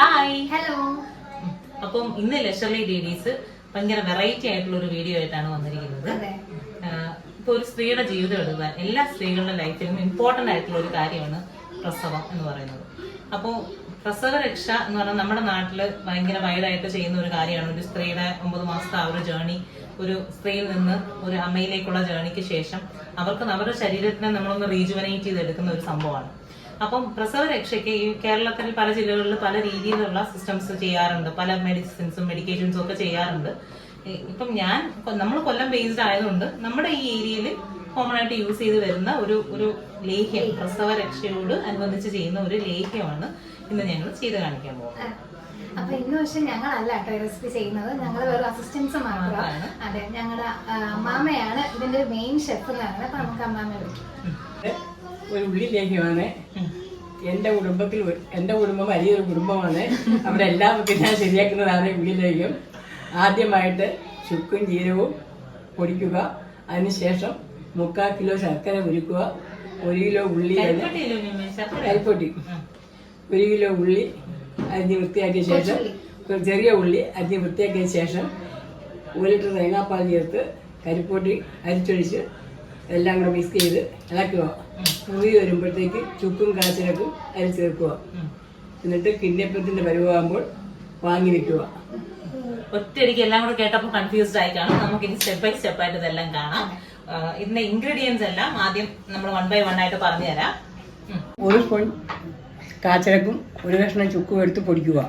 Hi hello അപ്പം ഇന്ന് ലഷർലി ladies ഭയങ്കര വെറൈറ്റി ആയിട്ടുള്ള ഒരു വീഡിയോ ആയിട്ടാണ് വന്നിരിക്കുന്നത്. ഇപ്പൊ ഒരു സ്ത്രീയുടെ ജീവിതം എടുക്കാൻ എല്ലാ സ്ത്രീകളുടെ ലൈഫിലും ഇമ്പോർട്ടന്റ് ആയിട്ടുള്ള ഒരു കാര്യമാണ് പ്രസവം എന്ന് പറയുന്നത്. അപ്പോൾ പ്രസവ രക്ഷ എന്ന് പറഞ്ഞാൽ നമ്മുടെ നാട്ടിൽ ഭയങ്കര വൈഡായിട്ട് ചെയ്യുന്ന ഒരു കാര്യമാണ്. ഒരു സ്ത്രീയുടെ ഒമ്പത് മാസത്തെ ആ ഒരു ജേണി ഒരു സ്ത്രീയിൽ നിന്ന് ഒരു അമ്മയിലേക്കുള്ള ജേണിക്ക് ശേഷം അവർക്ക് അവരുടെ ശരീരത്തിനെ നമ്മളൊന്ന് റീജുവനേറ്റ് ചെയ്തെടുക്കുന്ന ഒരു സംഭവമാണ്. അപ്പം പ്രസവ രക്ഷയ്ക്ക് ഈ കേരളത്തിൽ പല ജില്ലകളിൽ പല രീതിയിലുള്ള സിസ്റ്റംസ് ചെയ്യാറുണ്ട്. പല മെഡിസിൻസും മെഡിക്കേഷൻസും ഒക്കെ ചെയ്യാറുണ്ട്. ഇപ്പം ഞാൻ നമ്മൾ കൊല്ലം ബേസ്ഡ് ആയതുകൊണ്ട് നമ്മുടെ ഈ ഏരിയയിൽ കോമൺ ആയിട്ട് യൂസ് ചെയ്ത് വരുന്ന ഒരു ഒരു ലേഹ്യം പ്രസവ രക്ഷയോട് അനുബന്ധിച്ച് ചെയ്യുന്ന ഒരു ലേഹ്യമാണ് ഇന്ന് ഞങ്ങൾ ചെയ്ത് കാണിക്കാൻ പോകുന്നത്. അപ്പൊ ഇന്ന് പക്ഷെ ഞങ്ങളല്ല കേട്ടോ റെസിപ്പി ചെയ്യുന്നത്. ഞങ്ങൾ വെറും അസിസ്റ്റൻസ് മാത്രമാണ്. അതെ ഞങ്ങളുടെ അമ്മാമയാണ് ഇതിന്റെ മെയിൻ ഷെഫ് എന്ന് പറയുന്നത് അപ്പൊ നമുക്ക് അമ്മാമയെ വിളിക്കും. ഒരു ഉള്ളി ഉം. എന്റെ കുടുംബത്തിൽ എന്റെ എന്റെ കുടുംബം വലിയൊരു കുടുംബമാണ്. അവിടെ എല്ലാവർക്കും ഞാൻ ശരിയാക്കുന്നതാണ് ഉള്ളിലേക്കും ആദ്യമായിട്ട് ചുക്കും ജീരകവും പൊടിക്കുക. അതിനുശേഷം മുക്കാൽ കിലോ ശർക്കര ഉരുക്കുക. ഒരു കിലോ ഉള്ളി കൽപ്പൊട്ടി ഒരു കിലോ ഉള്ളി അരിഞ്ഞ് വൃത്തിയാക്കിയ ശേഷം ചെറിയ ഉള്ളി അരിഞ്ഞ് വൃത്തിയാക്കിയ ശേഷം ഒരു ലിറ്റർ തേങ്ങാപ്പാൽ ചേർത്ത് കരിപ്പൊട്ടി അരിച്ചൊഴിച്ച് എല്ലാം കൂടെ മിക്സ് ചെയ്ത് ഇളക്കുക. കുറി വരുമ്പോഴത്തേക്ക് ചുക്കും കാച്ചിലക്കും അരി ചേർക്കുക. എന്നിട്ട് കിണ്ണിയപ്പത്തിന്റെ വരുവാകുമ്പോൾ വാങ്ങി വെക്കുക. ഒറ്റയടിക്ക് എല്ലാം കൂടെ കേട്ടപ്പോൾ കൺഫ്യൂസ്ഡ് ആയി കാണും. നമുക്ക് ഇനി സ്റ്റെപ്പ് ബൈ സ്റ്റെപ്പ് ആയിട്ട് ഇതെല്ലാം കാണാം. ഇതിന്റെ ഇൻഗ്രീഡിയൻസ് എല്ലാം ആദ്യം നമ്മൾ വൺ ബൈ വൺ ആയിട്ട് പറഞ്ഞു തരാം. ഒരു സ്പൂൺ കാച്ചിലക്കും ഒരു കഷ്ണം ചുക്കും എടുത്ത് പൊടിക്കുക.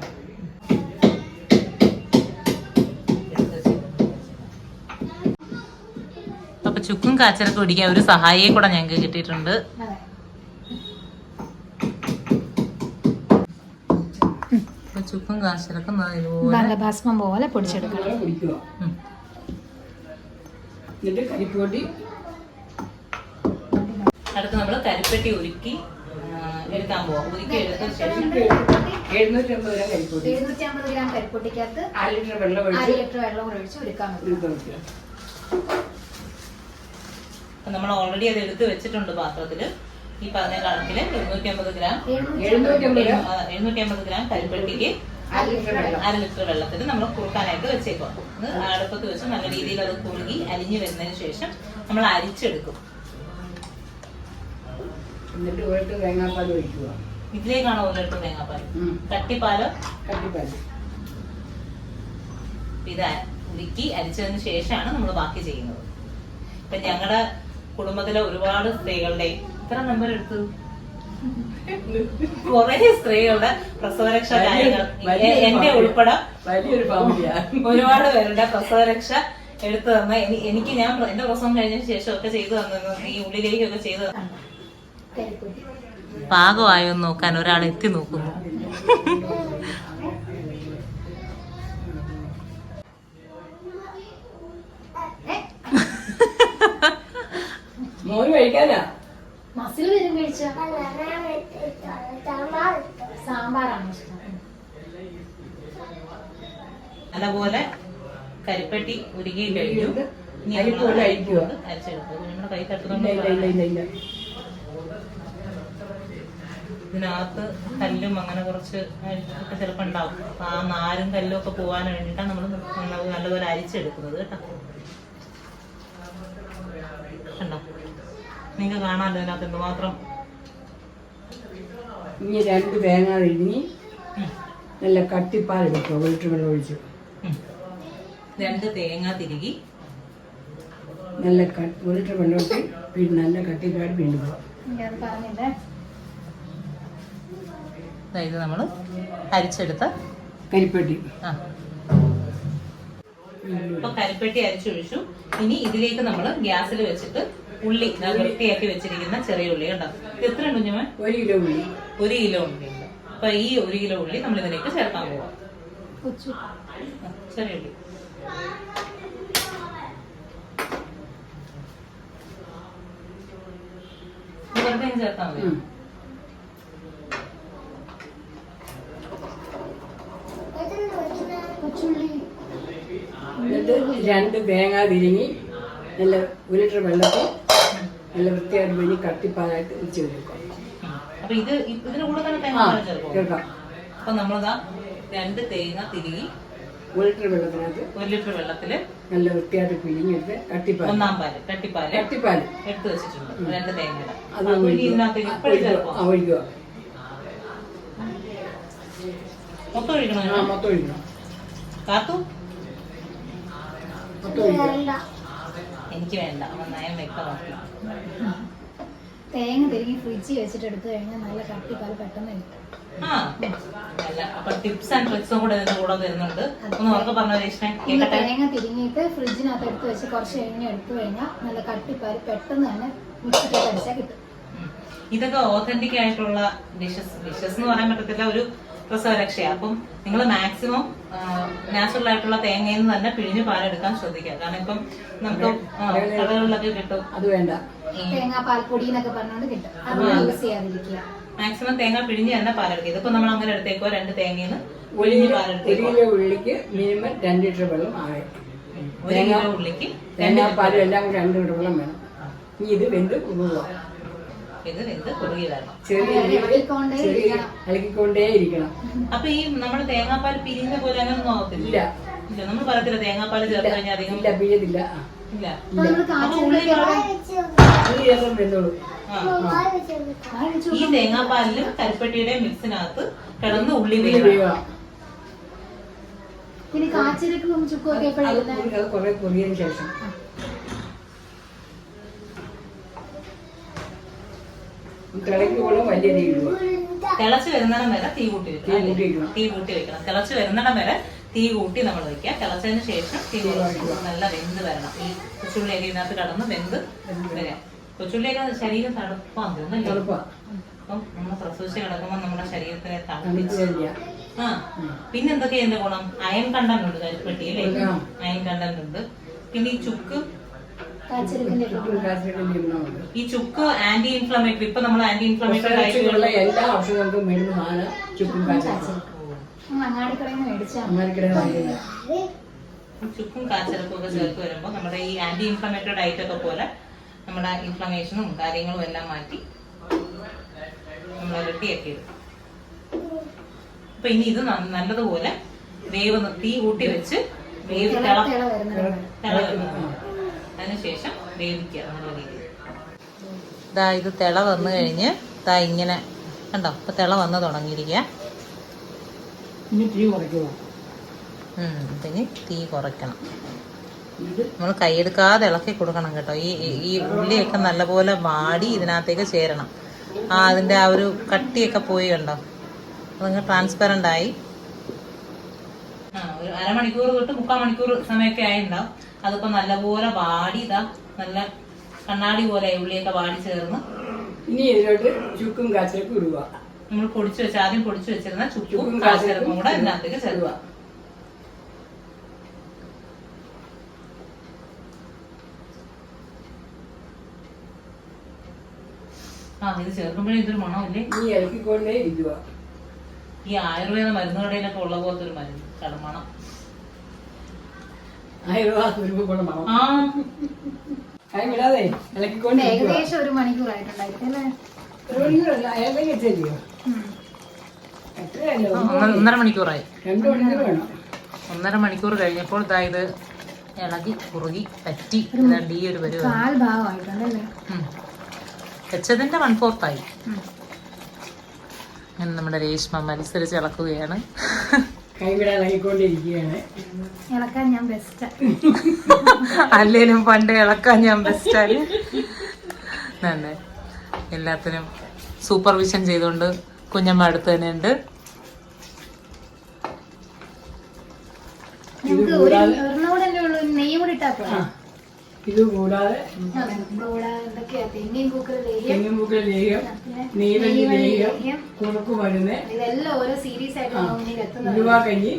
ചുക്കും കാച്ചരക്കും ഇടിക്കാൻ ഒരു സഹായിയെ കൂടെ ഞങ്ങൾക്ക് കിട്ടിയിട്ടുണ്ട്. ചുക്കും ഇതുപോലെ നല്ല ഭസ്മം പോലെ പൊടിച്ചെടുക്കണം. അടുത്ത് നമ്മൾ കരിപ്പെട്ടി ഉരുക്കി എടുക്കാൻ പോവാം. ഉരുക്കി എടുത്ത ശേഷം എഴുന്നൂറ്റമ്പത് ഗ്രാം കരിപ്പൊട്ടി എഴുന്നൂറ്റി അമ്പത് ഗ്രാം കരിപ്പൊട്ടിക്കകത്ത് അര ലിറ്റർ വെള്ളം അര ഒഴിച്ച് ലിറ്റർ വെള്ളം ഒഴിച്ച് ഉരുക്കാൻ മതി വെക്കുക നമ്മൾ ഓൾറെഡി അത് എടുത്ത് വെച്ചിട്ടുണ്ട് പാത്രത്തിൽ. ഈ പറഞ്ഞ കണക്കിൽ എഴുന്നൂറ്റി അമ്പത് ഗ്രാം? എഴുന്നൂറ്റി അമ്പത് ഗ്രാം കരിപ്പെട്ടിക്ക് അര ലിറ്റർ വെള്ളത്തിൽ നമ്മൾ കുറുക്കാനായിട്ട് വെച്ചേക്കും അത് അടുപ്പത്ത് വെച്ച് നല്ല രീതിയിൽ അത് കുറുകി അരിഞ്ഞു വരുന്നതിന് ശേഷം നമ്മൾ അരിച്ചെടുക്കും. എന്നിട്ട് ഒരിട്ട് തേങ്ങാപ്പാൽ ഒഴിക്കുക. ഇതിലേക്കാണോ ഒരിടത്ത് തേങ്ങാപ്പാൽ കട്ടിപ്പാലോ? കട്ടിപ്പാൽ ഇത് ഉരുക്കി അരിച്ചതിന് ശേഷമാണ് നമ്മൾ ബാക്കി ചെയ്യുന്നത്. ഇപ്പൊ ഞങ്ങളുടെ കുടുംബത്തിലെ ഒരുപാട് സ്ത്രീകളുടെ ഇത്ര നമ്പർ എടുത്തു. കുറെ സ്ത്രീകളുടെ പ്രസവരക്ഷ കാര്യങ്ങൾ. എന്റെ. ഉൾപ്പെടെ വലിയൊരു ഒരുപാട് പേരുടെ പ്രസവരക്ഷ എടുത്തു തന്ന എനിക്ക് ഞാൻ എന്റെ പ്രസവം കഴിഞ്ഞ ശേഷം ഒക്കെ ചെയ്തു തന്നു ഈ ഉള്ളിലേക്കൊക്കെ ചെയ്തു തന്നു പാകമായോ നോക്കാൻ ഒരാൾ എത്തി നോക്കുന്നു. കഴിക്കാനാ? മസിൽ വരും കഴിച്ച? സാമ്പാറാണ് ഇഷ്ടം. അതുപോലെ കരിപ്പെട്ടി ഉരുകി കഴിഞ്ഞു. നമ്മുടെ കൈ ഇല്ല ഇതിനകത്ത് കല്ലും അങ്ങനെ കുറച്ച് ഒക്കെ ചിലപ്പോൾ ഉണ്ടാവും. അപ്പൊ ആ നാരും കല്ലും ഒക്കെ പോകാൻ വേണ്ടിയിട്ടാണ് നമ്മൾ നല്ലപോലെ അരിച്ചെടുക്കുന്നത് കേട്ടോ. നിങ്ങൾക്ക് കാണാമല്ലോ അതിനകത്ത് എന്തുമാത്രം ഇനി രണ്ട് തേങ്ങ തിരിഞ്ഞ് നല്ല കട്ടിപ്പാൽ എടുക്കുക വീട്ടുവെള്ളം ഒഴിച്ചു. രണ്ട് തേങ്ങ തിരികി നല്ല വീട്ടിൽ വെള്ളം ഇട്ട് പിന്നെ നല്ല കട്ടിപ്പാൽ വീണ്ടുക ഇത് നമ്മൾ അരിച്ചെടുത്ത കരിപ്പെട്ടി. ആ. ഇപ്പൊ കരിപ്പെട്ടി അരിച്ചൊഴിച്ചു. ഇനി ഇതിലേക്ക് നമ്മൾ ഗ്യാസിൽ വെച്ചിട്ട് ഉള്ളി വൃത്തിയാക്കി വെച്ചിരിക്കുന്ന ചെറിയ ഉള്ളി കണ്ടോ? ഇത് എത്ര ഉണ്ട് ഞാൻ ഒരു കിലോ ഉള്ളി. ഒരു കിലോ ഉള്ളി ഉണ്ട്. അപ്പൊ ഈ ഒരു കിലോ ഉള്ളി നമ്മൾ ഇതിലേക്ക് ചേർക്കാൻ പോവാം. ചെറിയ ഉള്ളി. വെറുതെ ചേർത്താൽ മതി രണ്ട് തേങ്ങ തിരിങ്ങി നല്ല ഒരു ലിറ്റർ വെള്ളത്തിൽ നല്ല വൃത്തിയായിട്ട് പിഴിഞ്ഞ് കട്ടിപ്പാലായിട്ട് വെച്ച് കൊടുക്കുക ഉം. അപ്പൊ ഇത് ഇതിന്റെ കൂടെ തന്നെ തേങ്ങ ചേർക്കും? ചേർക്കാം. അപ്പൊ നമ്മളിതാ രണ്ട് തേങ്ങ തിരികി ഒരു ലിറ്റർ വെള്ളത്തിനകത്ത് ഒരു ലിറ്റർ വെള്ളത്തിൽ നല്ല വൃത്തിയായിട്ട് പിഴിഞ്ഞെടുത്ത് കട്ടിപ്പാൽ ഒന്നാം പാൽ കട്ടിപ്പാൽ കട്ടിപ്പാൽ എടുത്തു വെച്ചിട്ടുണ്ട്. രണ്ട് തേങ്ങയുടെ അത് അത് ഇനി ഒഴിക്കുക. മൊത്തം ഒഴിക്കണോ ആ മൊത്തം ഒഴിക്കണം. കാത്തു മൊത്തം ഒഴിക്കുക. എനിക്ക് വേണ്ട. അവൻ നയം വ്യക്തമാക്കി തേങ്ങ തിരികെ ഫ്രിഡ്ജിൽ വെച്ചിട്ട് എടുത്തു കഴിഞ്ഞാൽ നല്ല കട്ടിപ്പാൽ പെട്ടെന്ന് കിട്ടും. ആ അല്ല അപ്പൊ ടിപ്സ് ആൻഡ് ട്രിക്സും കൂടെ ഇതിന്റെ കൂടെ തരുന്നുണ്ട്. ഒന്ന് ഉറക്കെ പറഞ്ഞ രേഷ്മേ തേങ്ങ തിരിഞ്ഞിട്ട് ഫ്രിഡ്ജിനകത്ത് എടുത്ത് വെച്ച് കുറച്ച് കഴിഞ്ഞ് എടുത്തു കഴിഞ്ഞാൽ നല്ല കട്ടിപ്പാൽ പെട്ടെന്ന് തന്നെ അടിച്ചാൽ കിട്ടും. ഇതൊക്കെ ഓതന്റിക് ആയിട്ടുള്ള ഡിഷസ് ഡിഷസ് എന്ന് പറയാൻ പറ്റത്തില്ല ഒരു പ്രസവരക്ഷയാണ് അപ്പം നിങ്ങൾ മാക്സിമം നാച്ചുറൽ ആയിട്ടുള്ള തേങ്ങയിൽ നിന്ന് തന്നെ പിഴിഞ്ഞ് പാലെടുക്കാൻ ശ്രദ്ധിക്കുക. കാരണം ഇപ്പം നമുക്ക് കടകളിലൊക്കെ കിട്ടും. അത് വേണ്ട. തേങ്ങാ പാൽപ്പൊടി എന്നൊക്കെ പറഞ്ഞുകൊണ്ട് കിട്ടും അത് യൂസ് ചെയ്യാതിരിക്കുക. മാക്സിമം തേങ്ങ പിഴിഞ്ഞ് തന്നെ പാലെടുക്കുക. ഇതിപ്പോ നമ്മൾ അങ്ങനെ എടുത്തേക്കോ രണ്ട് തേങ്ങയിൽ നിന്ന് ഒരു പാലെടുത്തേക്കോ കിലോ ഉള്ളിക്ക് മിനിമം രണ്ട് ലിറ്റർ വെള്ളം ആയി ഒരു കിലോ ഉള്ളിക്ക് തേങ്ങ തേങ്ങാപ്പാലും എല്ലാം കൂടി രണ്ട് ലിറ്റർ വെള്ളം വേണം. ഇനി ഇത് വെന്ത് ഉരുക ഇത് വെന്ത് കുറുകി വരണം ചെറിയ ഇളക്കിക്കൊണ്ടേ ചെറിയ ഇരിക്കണം. ഇളക്കിക്കൊണ്ടേ ഇരിക്കണം. അപ്പൊ ഈ നമ്മുടെ തേങ്ങാപ്പാൽ പിരിഞ്ഞ പോലെ അങ്ങനെ ഒന്നും ആവത്തില്ല. ഇല്ല. ഇല്ല നമ്മൾ പറയത്തില്ല തേങ്ങാപ്പാൽ ചേർത്ത് കഴിഞ്ഞാൽ അധികം ഇല്ല പിഴതില്ല ആ. ഈ തേങ്ങാപ്പാലിലും കരിപ്പട്ടിയുടെ മിക്സിനകത്ത് കിടന്ന് ഉള്ളി പിന്നെ കാച്ചിലക്കും കുറി- കുറിയതിന് ശേഷം. തിളച്ച് വരുന്നിടം വരെ തീ കൂട്ടി? വെക്കണം. തീ കൂട്ടി വെക്കണം. തിളച്ച് വരുന്നിടം വരെ തീ കൂട്ടി നമ്മൾ വെക്കുക തിളച്ചതിന് ശേഷം തീ കുറച്ച് നല്ല വെന്ത് വരണം. ഈ കൊച്ചുള്ളിയൊക്കെ ഇതിനകത്ത് കടന്ന് വെന്ത് വരാം. കൊച്ചുള്ളിയൊക്കെ ശരീരം തണുപ്പാന്ന് തോന്നുന്നു തണുപ്പാ. അപ്പം നമ്മൾ പ്രസവിച്ച് കിടക്കുമ്പോൾ നമ്മുടെ ശരീരത്തിനെ തണുപ്പ് തണുപ്പിച്ച് ആ. പിന്നെ എന്തൊക്കെയാ എന്റെ ഗുണം? അയൺ കണ്ടന്റ് ഉണ്ട് കരിപ്പെട്ടി അല്ലേ. അയൺ കണ്ടന്റ് ഉണ്ട്. പിന്നെ ഈ ചുക്ക്? ഈ ചുക്ക് ആന്റി ഇൻഫ്ലമേറ്ററി ഇപ്പൊ നമ്മൾ ആന്റി ഇൻഫ്ലമേറ്ററി എല്ലാ ഔഷധങ്ങൾക്കും ചുക്കും കാച്ചിലും. ചുക്കും കാച്ചലക്കും ഒക്കെ ചേർത്ത് വരുമ്പോൾ നമ്മുടെ ഈ ആന്റി ഇൻഫ്ലമേറ്ററി ഡയറ്റ് ഒക്കെ പോലെ നമ്മുടെ ഇൻഫ്ലമേഷനും കാര്യങ്ങളും എല്ലാം മാറ്റി നമ്മൾ ഇരട്ടിയൊക്കെ ഇടും അപ്പൊ ഇനി ഇത് നല്ലതുപോലെ വേവ് തീ കൂട്ടി വെച്ച് വേവ് തിള തിള അതിനുശേഷം വേവിക്കുക നല്ല രീതിയിൽ ഇതാ ഇത് തിള വന്നു കഴിഞ്ഞ് ഇതാ ഇങ്ങനെ കണ്ടോ? ഇപ്പൊ തിള വന്ന് തുടങ്ങിയിരിക്കുക. ഇനി തീ കുറയ്ക്കുക ഇതിന് തീ കുറയ്ക്കണം. നമ്മൾ കൈയെടുക്കാതെ ഇളക്കി കൊടുക്കണം കേട്ടോ. ഈ ഈ- ഉള്ളിയൊക്കെ നല്ലപോലെ വാടി ഇതിനകത്തേക്ക് ചേരണം. ആ അതിന്റെ ആ ഒരു കട്ടിയൊക്കെ പോയി കണ്ടോ? അതങ്ങ് ട്രാൻസ്പെറന്റ് ആയി. ആ ഒരു അരമണിക്കൂർ തൊട്ട് മുക്കാൽ മണിക്കൂർ സമയമൊക്കെ ആയിട്ടുണ്ടാവും. അതിപ്പോൾ നല്ലപോലെ വാടി ഇതാ നല്ല കണ്ണാടി പോലെ ഉള്ളിയൊക്കെ വാടി ചേർന്ന്. ഇനി ഇതിലോട്ട് ചുക്കും കാച്ചിലും ഇടുക. നമ്മൾ പൊടിച്ചു വെച്ച ആദ്യം പൊടിച്ചു വെച്ചിരുന്ന ചുക്കും കാശിറക്കും കൂടെ ഇതിനകത്തേക്ക് ചേർക്കുക ആ ഇത് ചേർക്കുമ്പോഴേ ഇതൊരു മണമല്ലേ? ഈ ആയുർവേദ മരുന്ന് കടയിലൊക്കെ ഉള്ള പോലത്തെ ഒരു മരുന്ന് കടമണം ആ. ഏകദേശം ഒരു മണിക്കൂറായിട്ടുണ്ടായിരിക്കും അല്ലേ? ഒന്നര- മണിക്കൂറായി. രണ്ടു മണിക്കൂർ വേണം. ഒന്നര മണിക്കൂർ കഴിഞ്ഞപ്പോൾ ഇതാ ഇത് ഇളകി കുറുകി പറ്റി. ഇതാണ്ട് ഈ ഒരു ഭാഗമായിട്ടുണ്ടല്ലേ വെച്ചതിന്റെ വൺ ഫോർത്തായി അങ്ങനെ നമ്മുടെ രേഷ്മ മത്സരിച്ച് ഇളക്കുകയാണ്. അല്ലേലും പണ്ട് ഇളക്കാൻ ഞാൻ ബെസ്റ്റായി തന്നെ എല്ലാത്തിനും സൂപ്പർവിഷൻ ചെയ്തുകൊണ്ട് കുഞ്ഞമ്മ അടുത്ത് തന്നെ ഉണ്ട് ഇത് കൂടാതെ തെങ്ങിൻ ലേഹ്യം ലേഹ്യം മരുന്ന്. കഞ്ഞി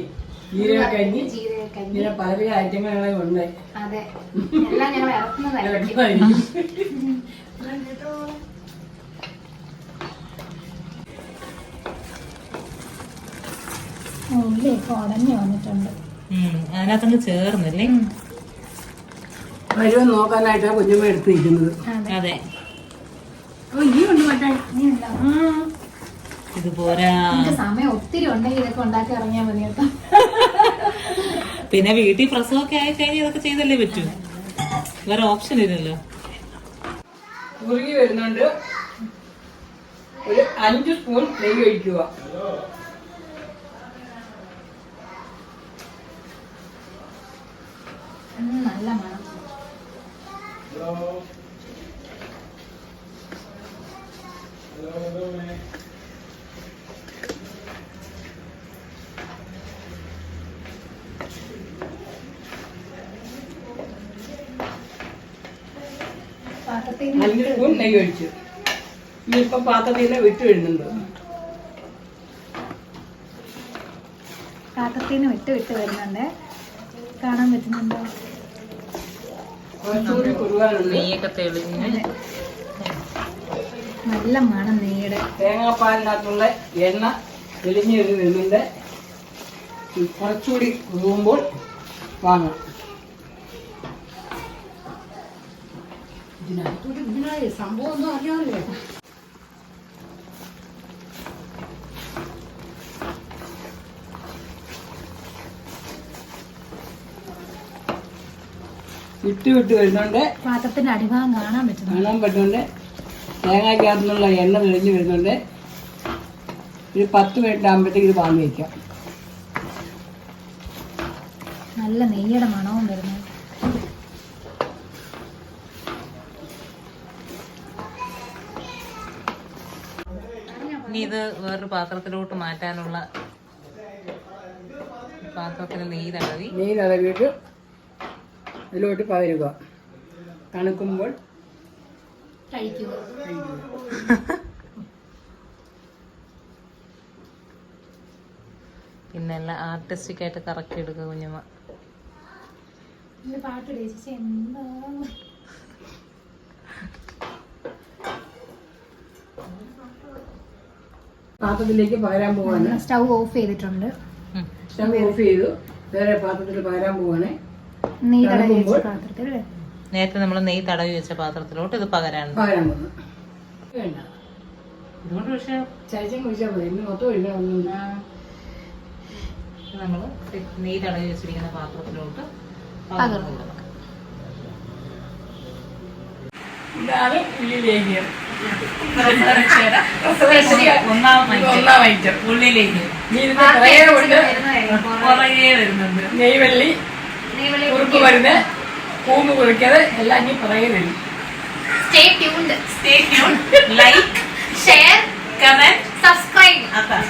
ജീരക കഞ്ഞി ജീരകക്കഞ്ഞി ഇങ്ങനെ പല ഐറ്റങ്ങളെല്ലാം ഉണ്ട് അതെ. എല്ലാം ഞങ്ങൾ ഇറക്കുന്നതായിരിക്കും. ഉള്ളിയൊക്കെ ഉടഞ്ഞു വന്നിട്ടുണ്ട്. അതിനകത്തങ്ങ് ചേർന്നല്ലേ? വരുമെന്ന് നോക്കാനായിട്ടാ കുഞ്ഞമ്മ എടുത്തിരിക്കുന്നത്. അതെ. അതെ. ഓ ഈ ഉണ്ട് മറ്റേ ഇനി ഉണ്ടാവും. ഇത് പോരാ. നമുക്ക് സമയം ഒത്തിരി ഉണ്ടെങ്കിൽ ഇതൊക്കെ ഉണ്ടാക്കി ഇറങ്ങിയാൽ മതി കേട്ടോ. പിന്നെ വീട്ടിൽ പ്രസവമൊക്കെ ആയി കഴിഞ്ഞാൽ ഇതൊക്കെ ചെയ്തല്ലേ പറ്റൂ? വേറെ ഓപ്ഷൻ ഇല്ലല്ലോ. മുറുകി വരുന്നുണ്ട്. ഒരു അഞ്ച് സ്പൂൺ നെയ്യ് ഒഴിക്കുക. നല്ല മണം. അഞ്ച് സ്പൂൺ നെയ്യ് ഒഴിച്ചു. ഇനിയിപ്പം പാത്രത്തിൽ നിന്ന് വിട്ട് വരുന്നുണ്ട്. പാത്രത്തിൽ നിന്ന് വിട്ട് വിട്ട് വരുന്നുണ്ട്. കാണാൻ പറ്റുന്നുണ്ടോ? നെയ്യൊക്കെ തെളിഞ്ഞ്. നല്ല മണം നെയ്യുടെ. തേങ്ങാപ്പാലിനകത്തുള്ള എണ്ണ തെളിഞ്ഞ് നെല്ലിന്റെ കുറച്ചുകൂടി കുറുകുമ്പോൾ വാങ്ങാം. ഇതിനകത്തോട്ട് ഇതിനായി സംഭവം ഒന്നും അറിയാമല്ലോ വിട്ട് വിട്ട് വരുന്നുണ്ട്. പാത്രത്തിന്റെ അടിഭാഗം കാണാൻ പറ്റുന്നു കാണാൻ പറ്റുന്നുണ്ട്. തേങ്ങയ്ക്കകത്തുനിന്നുള്ള എണ്ണ തെളിഞ്ഞ് വരുന്നുണ്ട്. ഒരു പത്ത് മിനിറ്റ് ആകുമ്പോഴത്തേക്ക് ഇത് വാങ്ങി വയ്ക്കാം നല്ല നെയ്യുടെ മണവും വരുന്നു ഇനി ഇത് വേറൊരു പാത്രത്തിലോട്ട് മാറ്റാനുള്ള പാത്രത്തിൽ നെയ്യ് തടവി. നെയ്യ് നിറവിയിട്ട് ഇതിലോട്ട് പകരുക. തണുക്കുമ്പോൾ കഴിക്കുക. പിന്നെ എല്ലാം ആർട്ടിസ്റ്റിക് ആയിട്ട് കറക്കി എടുക്കുക കുഞ്ഞമ്മ. പാട്ട് എന്താ? പാത്രത്തിലേക്ക് പകരാൻ പോവാണ്. സ്റ്റൗ ഓഫ് ചെയ്തിട്ടുണ്ട്. സ്റ്റൗ ഓഫ് ചെയ്തു. വേറെ പാത്രത്തിൽ പകരാൻ പോവാണ്. നേരത്തെ നമ്മൾ നെയ്യ് തടവി വെച്ച പാത്രത്തിലോട്ട് ഇത് പകരാണ്. പകരാൻ ഇതുകൊണ്ട് പക്ഷേ നമ്മൾ നെയ്യ് തടവി വെച്ചിരിക്കുന്ന പാത്രത്തിലോട്ട് പകർന്നു. ഇതാണ് ഒന്നാം ഐറ്റം. ഉള്ളിലേക്ക് പുറകെ വരുന്നുണ്ട്. നെയ്വെള്ളി കുറുക്ക് മരുന്ന് കൂമ്പ് കുറിക്കാതെ എല്ലാം ഇനി വരും Stay tuned. Stay tuned. Like, Share. comment. Subscribe. അതാണ്